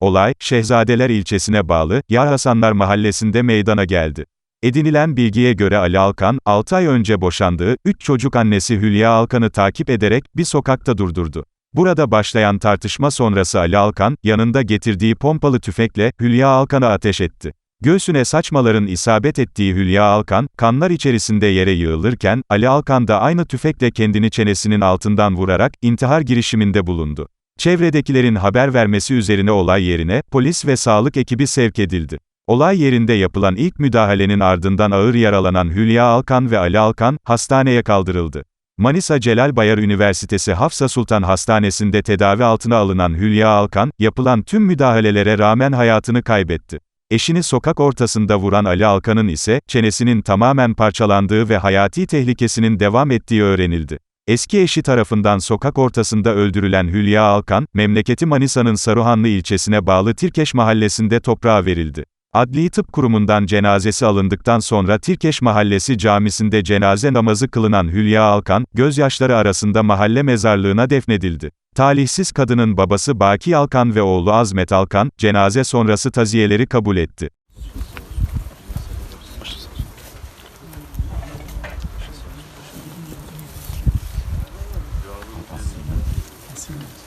Olay, Şehzadeler ilçesine bağlı, Yar Hasanlar mahallesinde meydana geldi. Edinilen bilgiye göre Ali Alkan, 6 ay önce boşandığı, 3 çocuk annesi Hülya Alkan'ı takip ederek, bir sokakta durdurdu. Burada başlayan tartışma sonrası Ali Alkan, yanında getirdiği pompalı tüfekle, Hülya Alkan'a ateş etti. Göğsüne saçmaların isabet ettiği Hülya Alkan, kanlar içerisinde yere yığılırken, Ali Alkan da aynı tüfekle kendini çenesinin altından vurarak, intihar girişiminde bulundu. Çevredekilerin haber vermesi üzerine olay yerine, polis ve sağlık ekibi sevk edildi. Olay yerinde yapılan ilk müdahalenin ardından ağır yaralanan Hülya Alkan ve Ali Alkan, hastaneye kaldırıldı. Manisa Celal Bayar Üniversitesi Hafsa Sultan Hastanesi'nde tedavi altına alınan Hülya Alkan, yapılan tüm müdahalelere rağmen hayatını kaybetti. Eşini sokak ortasında vuran Ali Alkan'ın ise, çenesinin tamamen parçalandığı ve hayati tehlikesinin devam ettiği öğrenildi. Eski eşi tarafından sokak ortasında öldürülen Hülya Alkan, memleketi Manisa'nın Saruhanlı ilçesine bağlı Tirkeş mahallesinde toprağa verildi. Adli Tıp Kurumu'ndan cenazesi alındıktan sonra Tirkeş Mahallesi Camisi'nde cenaze namazı kılınan Hülya Alkan, gözyaşları arasında mahalle mezarlığına defnedildi. Talihsiz kadının babası Baki Alkan ve oğlu Azmet Alkan, cenaze sonrası taziyeleri kabul etti. Thank you.